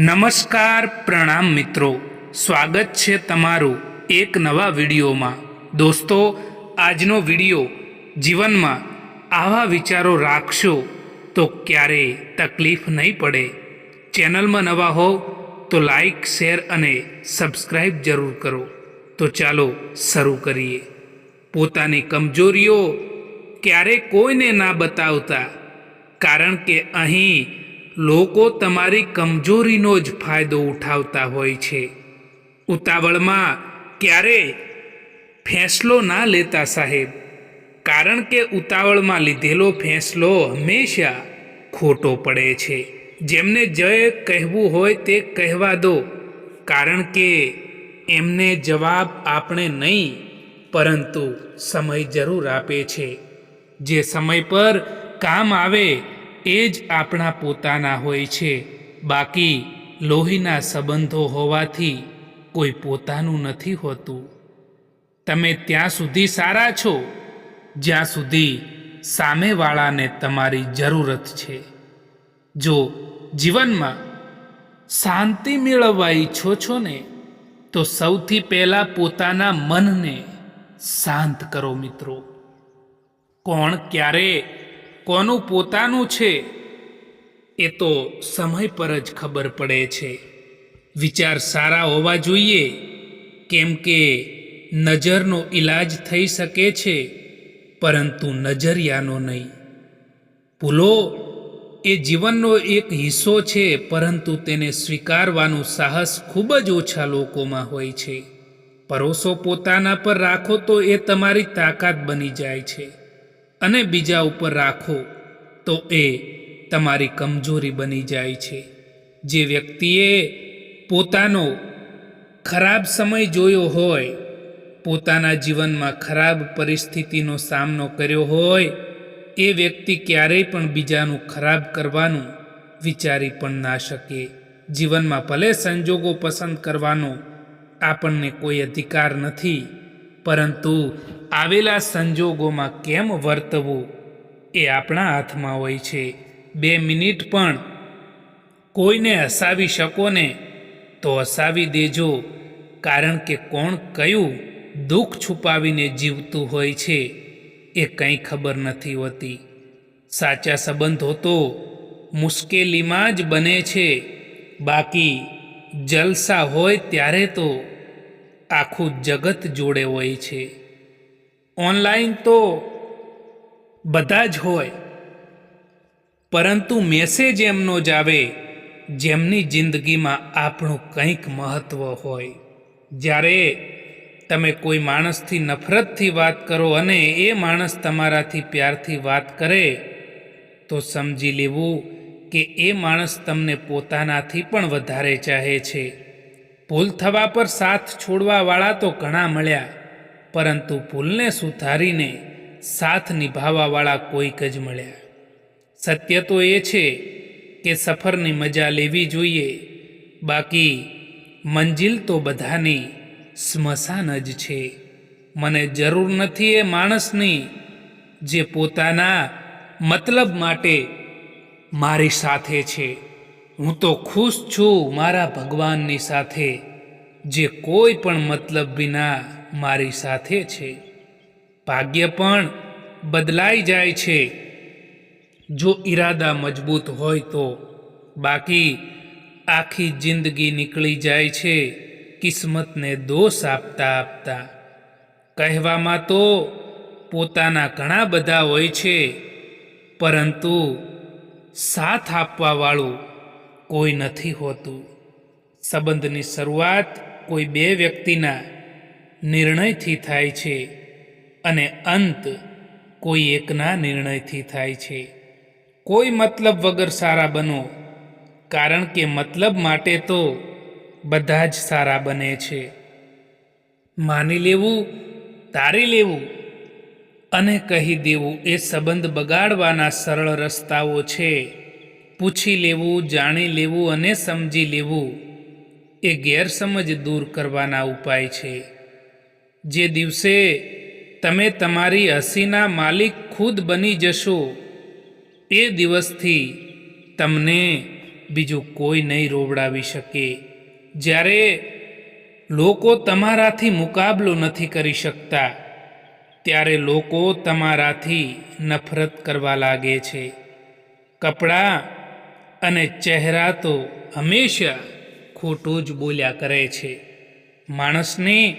નમસ્કાર પ્રણામ મિત્રો. સ્વાગત છે તમારું એક નવા વિડીયોમાં. દોસ્તો, આજનો વીડિયો જીવનમાં આવા વિચારો રાખશો તો ક્યારેય તકલીફ નહીં પડે. ચેનલમાં નવા હોવ તો લાઈક, શેર અને સબસ્ક્રાઈબ જરૂર કરો. તો ચાલો શરૂ કરીએ. પોતાની કમજોરીઓ ક્યારે કોઈને ના બતાવતા. કારણ કે અહીં લોકો તમારી કમજોરીનો જ ફાયદો ઉઠાવતા હોય છે. ઉતાવળમાં ક્યારે ફેંસલો ના લેતા સાહેબ. કારણ કે ઉતાવળમાં લીધેલો ફેંસલો હંમેશા ખોટો પડે છે. જેમને જય કહેવું હોય તે કહેવા દો. કારણ કે એમને જવાબ આપણે નહીં, પરંતુ સમય જરૂર આપે છે. જે સમય પર કામ આવે એ જ આપણા પોતાના હોય છે. બાકી લોહીના સંબંધો હોવાથી કોઈ પોતાનું નથી હોતું. તમે ત્યાં સુધી સારા છો, જ્યાં સુધી સામેવાળાને તમારી જરૂરત છે. જો જીવનમાં શાંતિ મેળવવા ઈચ્છો છો ને, તો સૌથી પહેલાં પોતાના મનને શાંત કરો મિત્રો. કોણ ક્યારે કોનું પોતાનું છે? એ તો સમય પર જ ખબર પડે છે. વિચાર સારા હોવા જોઈએ. કેમ કે નજરનો ઈલાજ થઈ શકે છે, પરંતુ નજરિયાનો નહીં. ભૂલો એ જીવનનો એક હિસ્સો છે, પરંતુ તેને સ્વીકારવાનું સાહસ ખૂબ જ ઓછા લોકોમાં હોય છે. પરોસો પોતાના પર રાખો તો એ તમારી તાકાત બની જાય છે. અને બીજા ઉપર રાખો, તો એ તમારી કમજોરી બની જાય છે. જે વ્યક્તિએ પોતાનો ખરાબ સમય જોયો હોય, પોતાના જીવનમાં ખરાબ પરિસ્થિતિનો સામનો કર્યો હોય, એ વ્યક્તિ ક્યારેય પણ બીજાનું ખરાબ કરવાનું વિચારી પણ ના શકે. જીવનમાં ભલે સંજોગો પસંદ કરવાનો આપણને કોઈ અધિકાર નથી પરંતુ આવેલા સંજોગોમાં કેમ વર્તવું એ આપણા હાથમાં હોય છે. બે મિનિટ પણ. કોઈને હસાવી શકો ને તો હસાવી દેજો, કારણ કે કોણ કયું દુઃખ છુપાવીને જીવતું હોય છે એ કંઈ ખબર નથી હોતી. સાચા સંબંધો તો મુશ્કેલીમાં જ બને છે. બાકી જલસા હોય ત્યારે તો આખું જગત જોડે હોય છે. ઓનલાઈન તો બધા જ હોય. પરંતુ મેસેજ એમનો જ આવે, જેમની જિંદગીમાં આપણું કંઈક મહત્ત્વ હોય. જ્યારે તમે કોઈ માણસથી નફરતથી વાત કરો અને એ માણસ તમારાથી પ્યારથી વાત કરે, તો સમજી લેવું કે એ માણસ તમને પોતાનાથી પણ વધારે ચાહે છે. ભૂલ થવા પર સાથ છોડવાવાળા તો ઘણા મળ્યા, પરંતુ ભૂલને સુધારીને સાથ નિભાવવાવાળા કોઈક જ મળ્યા. સત્ય તો એ છે કે સફરની મજા લેવી જોઈએ, બાકી મંજિલ તો બધાની સ્મશાન જ છે. મને જરૂર નથી એ માણસની જે પોતાના મતલબ માટે મારી સાથે છે. હું તો ખુશ છું મારા ભગવાનની સાથે, જે કોઈ પણ મતલબ વિના મારી સાથે છે. ભાગ્ય પણ બદલાઈ જાય છે. જો ઈરાદા મજબૂત હોય તો બાકી આખી જિંદગી નીકળી જાય છે કિસ્મતને દોષ આપતા આપતા. કહેવામાં તો પોતાના ઘણા બધા હોય છે, પરંતુ સાથ આપવાવાળું કોઈ નથી હોતું. સંબંધની શરૂઆત કોઈ બે વ્યક્તિના નિર્ણયથી થાય છે અને અંત કોઈ એકના નિર્ણયથી થાય છે. કોઈ મતલબ વગર સારા બનો, કારણ કે મતલબ માટે તો બધા જ સારા બને છે. માની લેવું, તારી લેવું અને કહી દેવું એ સંબંધ બગાડવાના સરળ રસ્તાઓ છે. પૂછી લેવું, જાણી લેવું અને સમજી લેવું એ ગેરસમજ દૂર કરવાના ઉપાય છે. જે દિવસે તમે તમારી હસીના માલિક ખુદ બની જશો, એ દિવસથી તમને બીજું કોઈ નહીં રોવડાવી શકે. જ્યારે લોકો તમારાથી મુકાબલો નથી કરી શકતા, ત્યારે લોકો તમારાથી નફરત કરવા લાગે છે. કપડાં અને ચહેરા તો હંમેશા ખોટું જ બોલ્યા કરે છે. માણસને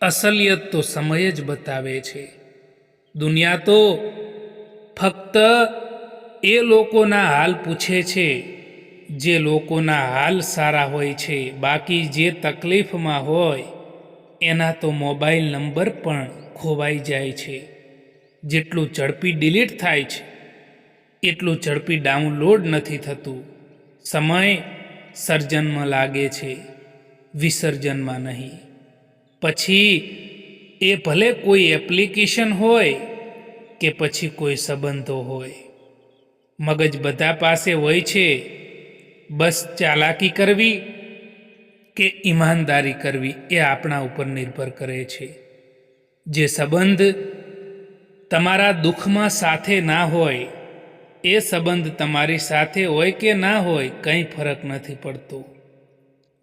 અસલિયત તો સમય જ બતાવે છે. દુનિયા તો ફક્ત એ લોકોના હાલ પૂછે છે, જે લોકોના હાલ સારા હોય છે. બાકી જે તકલીફમાં હોય, એના તો મોબાઈલ નંબર પણ ખોવાઈ જાય છે. જેટલું ઝડપી ડિલીટ થાય છે એટલું ઝડપી ડાઉનલોડ નથી થતું. સમય સર્જનમાં લાગે છે, વિસર્જનમાં નહીં. પછી, એ ભલે કોઈ એપ્લિકેશન હોય કે પછી કોઈ સંબંધો હોય. મગજ બધા પાસે હોય છે, બસ ચાલાકી કરવી કે ઈમાનદારી કરવી એ આપણા ઉપર નિર્ભર કરે છે. જે સંબંધ તમારા દુઃખમાં સાથે ના હોય એ સંબંધ તમારી સાથે હોય કે ના હોય, કંઈ ફરક નથી પડતો.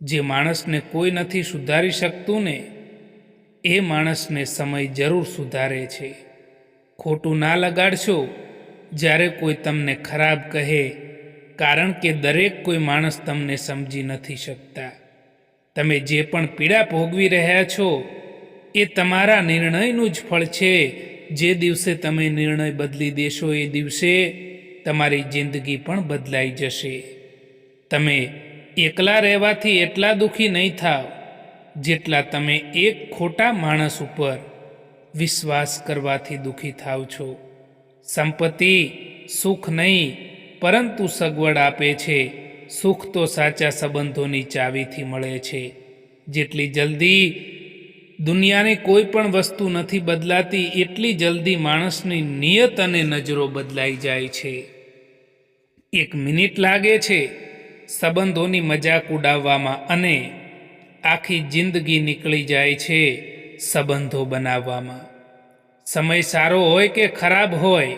જે માણસને કોઈ નથી સુધારી શકતું ને, એ માણસને સમય જરૂર સુધારે છે. ખોટું ના લગાડશો. જ્યારે કોઈ તમને ખરાબ કહે, કારણ કે દરેક કોઈ માણસ તમને સમજી નથી શકતા. તમે જે પણ પીડા ભોગવી રહ્યા છો, એ તમારા નિર્ણયનું જ ફળ છે. જે દિવસે તમે નિર્ણય બદલી દેશો, એ દિવસે તમારી જિંદગી પણ બદલાઈ જશે. તમે એકલા રહેવાથી એટલા દુઃખી નહીં થાવ, જેટલા તમે એક ખોટા માણસ ઉપર વિશ્વાસ કરવાથી દુઃખી થાવ છો. સંપત્તિ સુખ નહીં, પરંતુ સગવડ આપે છે. સુખ તો સાચા સંબંધોની ચાવીથી મળે છે. જેટલી જલ્દી દુનિયાની કોઈ પણ વસ્તુ નથી બદલાતી, એટલી જલ્દી માણસની નિયત અને નજરો બદલાઈ જાય છે. એક મિનિટ લાગે છે સંબંધોની મજાક ઉડાવવામાં અને આખી જિંદગી નીકળી જાય છે સંબંધો બનાવવામાં. સમય સારો હોય કે ખરાબ હોય,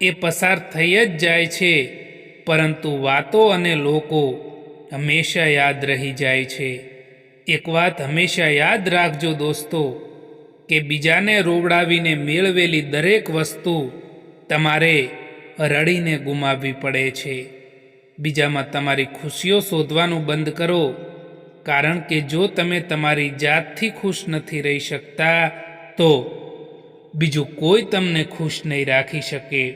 એ પસાર થઈ જ જાય છે, પરંતુ વાતો અને લોકો હંમેશા યાદ રહી જાય છે. એક વાત હંમેશા યાદ રાખજો દોસ્તો, કે બીજાને રોવડાવીને મેળવેલી દરેક વસ્તુ તમારે રડીને ગુમાવવી પડે છે. બીજામાં તમારી ખુશીઓ શોધવાનું બંધ કરો, કારણ કે જો તમે તમારી જાતથી ખુશ નથી રહી શકતા, તો બીજું કોઈ તમને ખુશ નહીં રાખી શકે.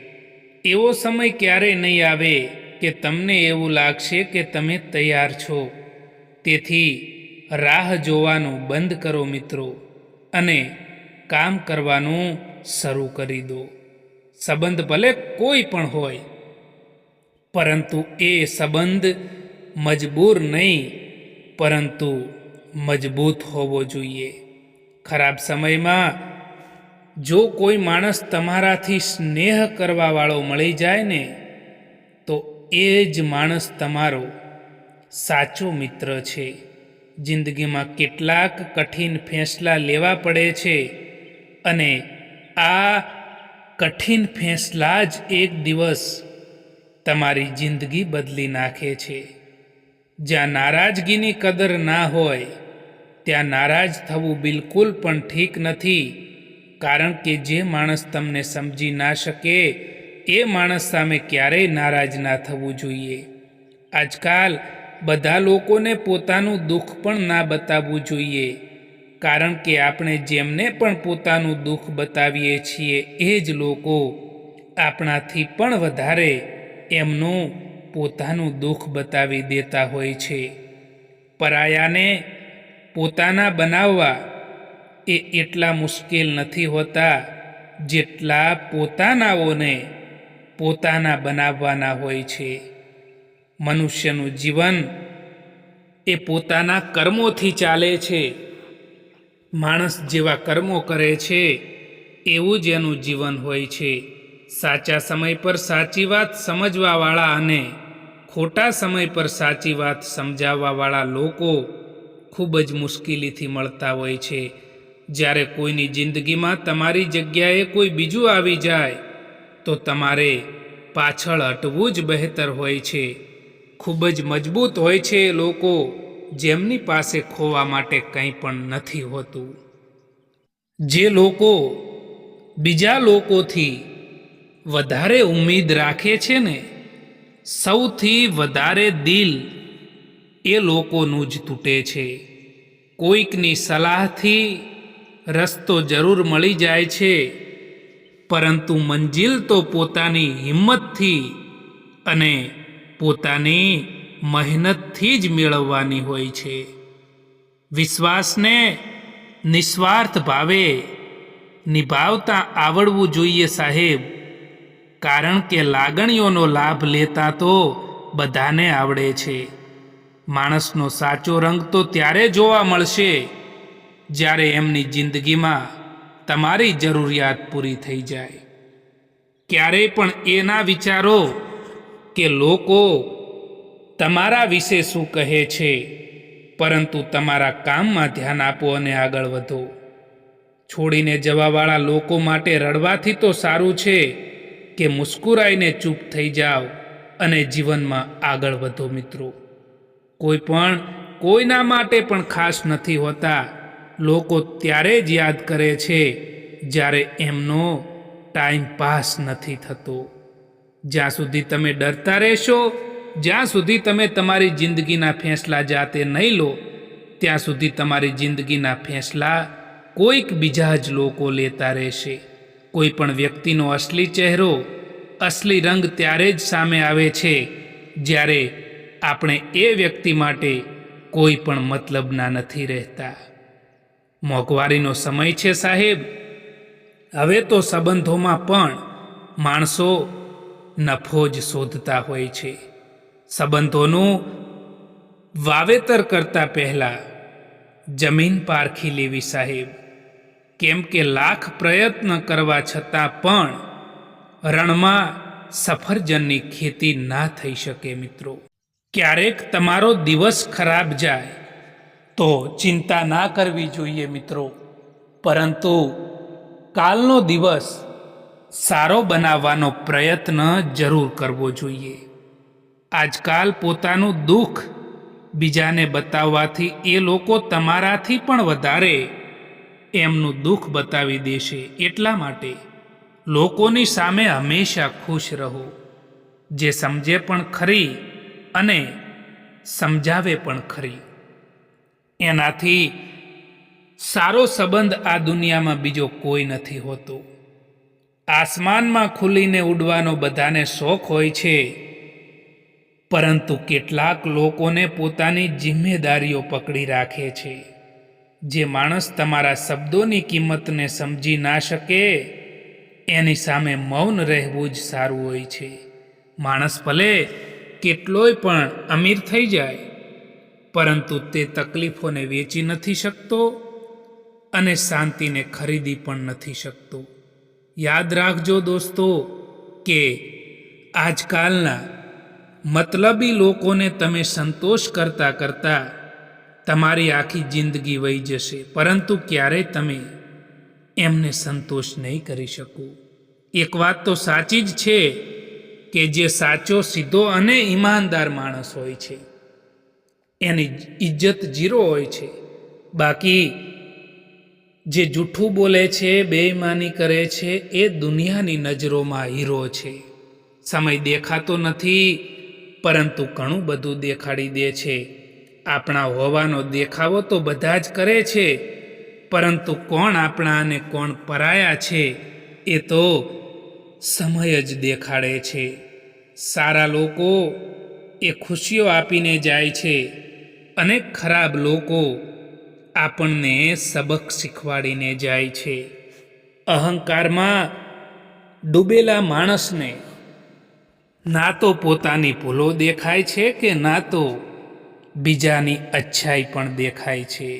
એવો સમય ક્યારેય નહીં આવે કે તમને એવું લાગશે કે તમે તૈયાર છો. તેથી રાહ જોવાનું બંધ કરો મિત્રો, અને કામ કરવાનું શરૂ કરી દો. સંબંધ ભલે કોઈ પણ હોય, પરંતુ એ સંબંધ મજબૂર નહીં, પરંતુ મજબૂત હોવો જોઈએ. ખરાબ સમયમાં જો કોઈ માણસ તમારાથી સ્નેહ કરવાવાળો મળી જાય ને, તો એ જ માણસ તમારો સાચો મિત્ર છે. જિંદગીમાં કેટલાક કઠિન ફેંસલા લેવા પડે છે અને આ કઠિન ફેંસલા જ એક દિવસ તમારી જિંદગી બદલી નાખે છે. જ્યાં નારાજગીની કદર ના હોય, ત્યાં નારાજ થવું બિલકુલ પણ ઠીક નથી, કારણ કે જે માણસ તમને સમજી ના શકે, એ માણસ સામે ક્યારેય નારાજ ના થવું જોઈએ. આજકાલ બધા લોકોને પોતાનું દુઃખ પણ ના બતાવવું જોઈએ. કારણ કે આપણે જેમને પણ પોતાનું દુઃખ બતાવીએ છીએ, એ જ લોકો આપણાથી પણ વધારે એમનું પોતાનું દુઃખ બતાવી દેતા હોય છે. પરાયાને પોતાના બનાવવા એ એટલા મુશ્કેલ નથી હોતા જેટલા પોતાનાઓને પોતાના બનાવવાના હોય છે. મનુષ્યનું જીવન એ પોતાના કર્મોથી ચાલે છે. માણસ જેવા કર્મો કરે છે, એવું જ એનું જીવન હોય છે. સાચા સમય પર સાચી વાત સમજવાવાળા અને ખોટા સમય પર સાચી વાત સમજાવવાવાળા લોકો ખૂબ જ મુશ્કેલીથી મળતા હોય છે. જ્યારે કોઈની જિંદગીમાં તમારી જગ્યાએ કોઈ બીજું આવી જાય, તો તમારે પાછળ હટવું જ બહેતર હોય છે. ખૂબ જ મજબૂત હોય છે લોકો જેમની પાસે ખોવા માટે કંઈ પણ નથી હોતું. જે લોકો બીજા લોકોથી વધારે ઉમ્મીદ રાખે છે ને, સૌથી વધારે દિલ એ લોકોનું જ તૂટે છે. કોઈકની સલાહથી રસ્તો જરૂર મળી જાય છે, પરંતુ મંજિલ તો પોતાની હિંમતથી અને પોતાની મહેનતથી જ મેળવવાની હોય છે. વિશ્વાસને નિસ્વાર્થ ભાવે નિભાવતા આવડવું જોઈએ સાહેબ. કારણ કે લાગણીઓનો લાભ લેતા તો બધાને આવડે છે. માણસનો સાચો રંગ તો ત્યારે જોવા મળશે જ્યારે એમની જિંદગીમાં તમારી જરૂરિયાત પૂરી થઈ જાય. ક્યારેય પણ એના વિચારો કે લોકો તમારા વિશે શું કહે છે? પરંતુ તમારા કામમાં ધ્યાન આપો અને આગળ વધો. છોડીને જવાવાળા લોકો માટે રડવાથી તો સારું છે કે મુસ્કુરાઈને ચૂપ થઈ જાઓ અને જીવનમાં આગળ વધો મિત્રો. કોઈ પણ કોઈના માટે પણ ખાસ નથી હોતા. લોકો ત્યારે જ યાદ કરે છે જ્યારે એમનો ટાઈમ પાસ નથી થતો. જ્યાં સુધી તમે ડરતા રહેશો જ્યાં સુધી તમે તમારી જિંદગીના ફેંસલા જાતે નહીં લો, ત્યાં સુધી તમારી જિંદગીના ફેંસલા કોઈક બીજા જ લોકો લેતા રહેશે. કોઈ પણ વ્યક્તિનો અસલી ચહેરો, અસલી રંગ ત્યારે જ સામે આવે છે જ્યારે આપણે એ વ્યક્તિ માટે કોઈ પણ મતલબના નથી રહેતા. મોંઘવારીનો સમય છે સાહેબ. હવે તો સંબંધોમાં પણ માણસો નફો જ શોધતા હોય છે. સંબંધોનું વાવેતર કરતા પહેલાં જમીન પારખી લેવી સાહેબ. કેમ કે લાખ પ્રયત્ન કરવા છતાં પણ રણમાં સફરજનની ખેતી ના થઈ શકે મિત્રો. ક્યારેક તમારો દિવસ ખરાબ જાય તો ચિંતા ના કરવી જોઈએ મિત્રો. પરંતુ કાલનો દિવસ સારો બનાવવાનો પ્રયત્ન જરૂર કરવો જોઈએ. આજકાલ પોતાનું દુઃખ બીજાને બતાવવાથી એ લોકો તમારાથી પણ વધારે એમનું દુઃખ બતાવી દેશે એટલા માટે લોકોની સામે હંમેશા ખુશ રહો. જે સમજે પણ ખરી અને સમજાવે પણ ખરી. એનાથી સારો સંબંધ આ દુનિયામાં બીજો કોઈ નથી હોતો. આસમાનમાં ખુલીને ઉડવાનો બધાને શોખ હોય છે. પરંતુ કેટલાક લોકોને પોતાની જિમ્મેદારીઓ પકડી રાખે છે. જે માણસ તમારા શબ્દોની કિંમતને સમજી ના શકે, એની સામે મૌન રહેવું જ સારું હોય છે. માણસ ભલે કેટલોય પણ અમીર થઈ જાય, પરંતુ તે તકલીફોને વેચી નથી શકતો અને શાંતિને ખરીદી પણ નથી શકતો. યાદ રાખજો દોસ્તો કે આજકાલના મતલબી લોકોને તમે સંતોષ કરતા કરતા તમારી આખી જિંદગી વહી જશે, પરંતુ ક્યારેય તમે એમને સંતોષ નહીં કરી શકો. એક વાત તો સાચી જ છે કે જે સાચો, સીધો અને ઈમાનદાર માણસ હોય છે, એની ઇજ્જત જીરો હોય છે. બાકી જે જૂઠું બોલે છે, બેઈમાની કરે છે, એ દુનિયાની નજરોમાં હીરો છે. સમય દેખાતો નથી પરંતુ ઘણું બધું દેખાડી દે છે. આપણા હોવાનો દેખાવો તો બધા જ કરે છે, પરંતુ કોણ આપણા અને કોણ પરાયા છે, એ તો સમય જ દેખાડે છે. સારા લોકો એ ખુશીઓ આપીને જાય છે અને ખરાબ લોકો આપણને સબક શીખવાડીને જાય છે. અહંકારમાં ડૂબેલા માણસને ના તો પોતાની ભૂલો દેખાય છે કે ના તો બીજાની અચ્છાઈ પણ દેખાય છે?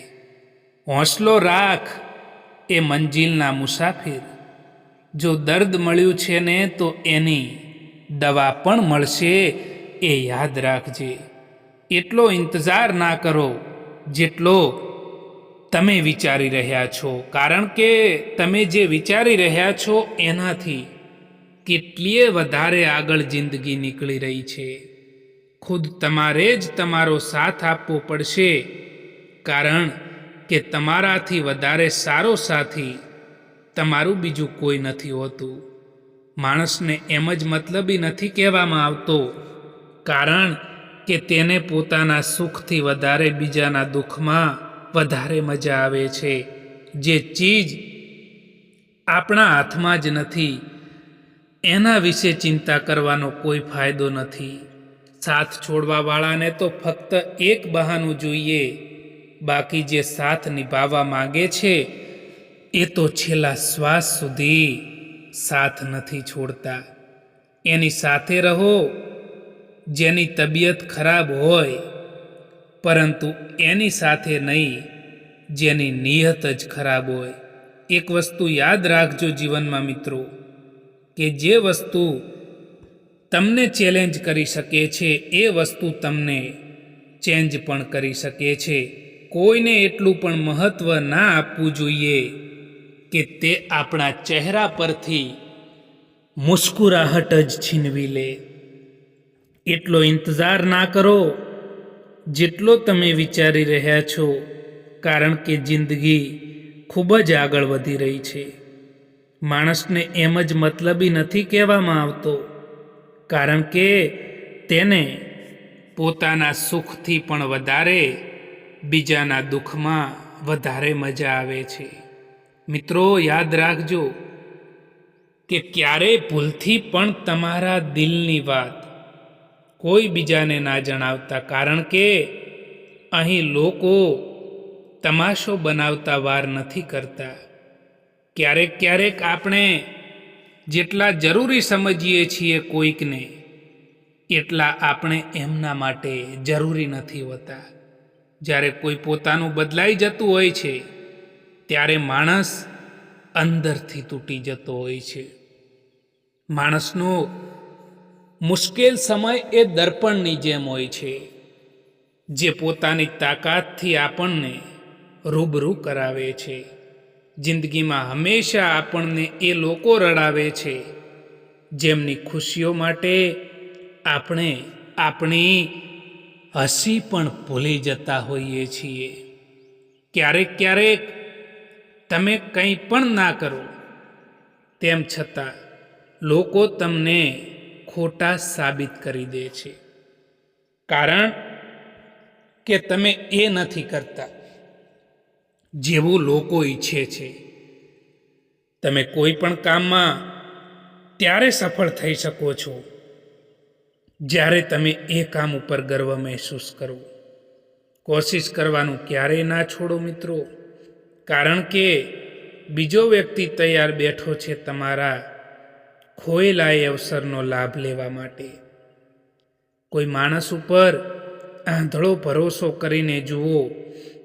હોંસલો રાખ, એ મંજિલના મુસાફિર. જો દર્દ મળ્યું છે ને તો એની દવા પણ મળશે, એ યાદ રાખજે. એટલો ઇંતજાર ના કરો જેટલો તમે વિચારી રહ્યા છો. કારણ કે તમે જે વિચારી રહ્યા છો એનાથી કેટલીય વધારે આગળ જિંદગી નીકળી રહી છે. ખુદ તમારે જ તમારો સાથ આપવો પડશે. કારણ કે તમારાથી વધારે સારો સાથી તમારું બીજું કોઈ નથી હોતું. માણસને એમ જ મતલબી નથી કહેવામાં આવતો. કારણ કે તેને પોતાના સુખથી વધારે બીજાના દુઃખમાં વધારે મજા આવે છે. જે ચીજ આપણા હાથમાં જ નથી એના વિશે ચિંતા કરવાનો કોઈ ફાયદો નથી. સાથ છોડવાવાળાને તો ફક્ત એક બહાનું જોઈએ. બાકી જે સાથ નિભાવવા માંગે છે, એ તો છેલ્લા શ્વાસ સુધી સાથ નથી છોડતા. એની સાથે રહો, જેની તબિયત ખરાબ હોય, પરંતુ એની સાથે નહીં, જેની નિયત જ ખરાબ હોય. એક વસ્તુ યાદ રાખજો જીવનમાં મિત્રો કે જે વસ્તુ તમને ચેલેન્જ કરી શકે છે, એ વસ્તુ તમને ચેન્જ પણ કરી શકે છે. કોઈને એટલું પણ મહત્ત્વ ના આપવું જોઈએ કે તે આપણા ચહેરા પરથી મુસ્કુરાહટ જ છીનવી લે. એટલો ઇંતજાર ના કરો જેટલો તમે વિચારી રહ્યા છો, કારણ કે જિંદગી ખૂબ જ આગળ વધી રહી છે. માણસને એમ જ મતલબી નથી કહેવામાં આવતો, કારણ કે તેને પોતાના સુખથી પણ વધારે, બીજાના દુઃખમાં વધારે મજા આવે છે. મિત્રો, યાદ રાખજો કે ક્યારેય ભૂલથી પણ તમારા દિલની વાત કોઈ બીજાને ના જણાવતા, કારણ કે અહીં લોકો તમાશો બનાવતા વાર નથી કરતા. ક્યારેક ક્યારેક આપણે જેટલા જરૂરી સમજીએ છીએ કોઈકને, એટલા આપણે એમના માટે જરૂરી નથી હોતા. જ્યારે કોઈ પોતાનું બદલાઈ જતું હોય છે, ત્યારે માણસ અંદરથી તૂટી જતો હોય છે. માણસનો મુશ્કેલ સમય એ દર્પણની જેમ હોય છે, જે પોતાની તાકાતથી આપણને રૂબરૂ કરાવે છે. જિંદગીમાં હંમેશા આપણને એ લોકો રડાવે છે, જેમની ખુશીઓ માટે આપણે આપણી હસી પણ ભૂલી જતા હોઈએ છીએ. ક્યારેક ક્યારેક તમે કંઈ પણ ના કરો, તેમ છતાં લોકો તમને ખોટા સાબિત કરી દે છે. કારણ કે તમે એ નથી કરતા. જેવું લોકો ઈચ્છે છે. તમે કોઈ પણ કામમાં ત્યારે સફળ થઈ શકો છો. જ્યારે તમે એ કામ ઉપર ગર્વ મહેસૂસ કરો. કોશિશ કરવાનું ક્યારેય ના છોડો મિત્રો. કારણ કે બીજો વ્યક્તિ તૈયાર બેઠો છે તમારા ખોયેલા એ અવસરનો લાભ લેવા માટે. કોઈ માણસ ઉપર આંધળો ભરોસો કરીને જુઓ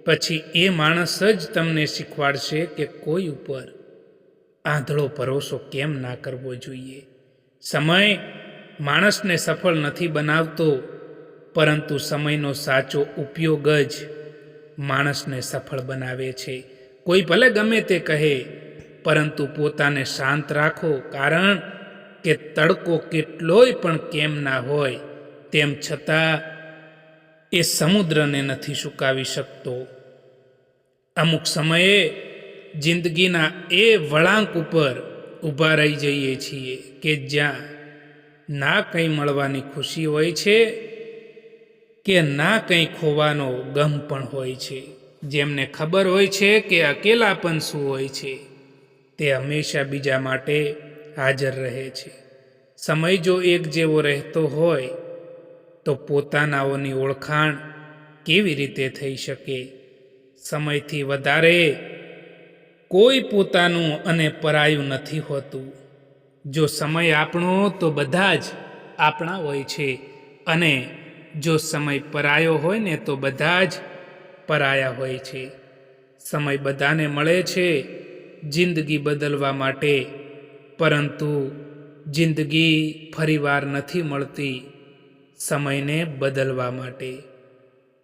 પછી એ માણસ જ તમને શીખવાડશે કે કોઈ ઉપર આંધળો ભરોસો કેમ ના કરવો જોઈએ. સમય માણસને સફળ નથી બનાવતો, પરંતુ સમયનો સાચો ઉપયોગ જ માણસને સફળ બનાવે છે. કોઈ ભલે ગમે તે કહે, પરંતુ પોતાને શાંત રાખો, કારણ કે તડકો કેટલોય પણ કેમ ના હોય, તેમ છતાં એ સમુદ્રને નથી સુકાવી શકતો. અમુક સમયે જિંદગીના એ વળાંક ઉપર ઊભા રહી જઈએ છીએ કે જ્યાં ના કંઈ મળવાની ખુશી હોય છે કે ના કંઈ ખોવાનો ગમ પણ હોય છે. જેમને ખબર હોય છે કે અકેલાપણ શું હોય છે, તે હંમેશા બીજા માટે હાજર રહે છે. સમય જો એક જેવો રહેતો હોય, તો પોતાનાઓની ઓળખાણ કેવી રીતે થઈ શકે? સમયથી વધારે કોઈ પોતાનું અને પરાયું નથી હોતું. જો સમય આપણો તો બધા જ આપણા હોય છે અને જો સમય પરાયો હોય ને તો બધા જ પરાયા હોય છે. સમય બધાને મળે છે જિંદગી બદલવા માટે, પરંતુ જિંદગી ફરીવાર નથી મળતી સમયને બદલવા માટે.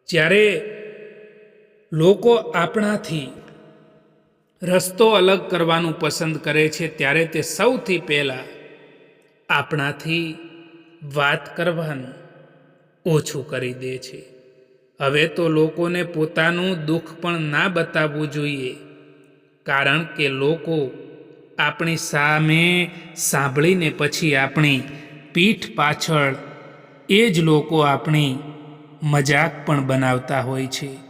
જ્યારે લોકો આપણાથી રસ્તો અલગ કરવાનું પસંદ કરે છે, ત્યારે તે સૌથી પહેલાં આપણાથી વાત કરવાનું ઓછું કરી દે છે. હવે તો લોકોને પોતાનું દુઃખ પણ ના બતાવવું જોઈએ, કારણ કે લોકો આપણી સામે સાંભળીને પછી આપણી પીઠ પાછળ એ જ લોકો આપણી મજાક પણ બનાવતા હોય છે.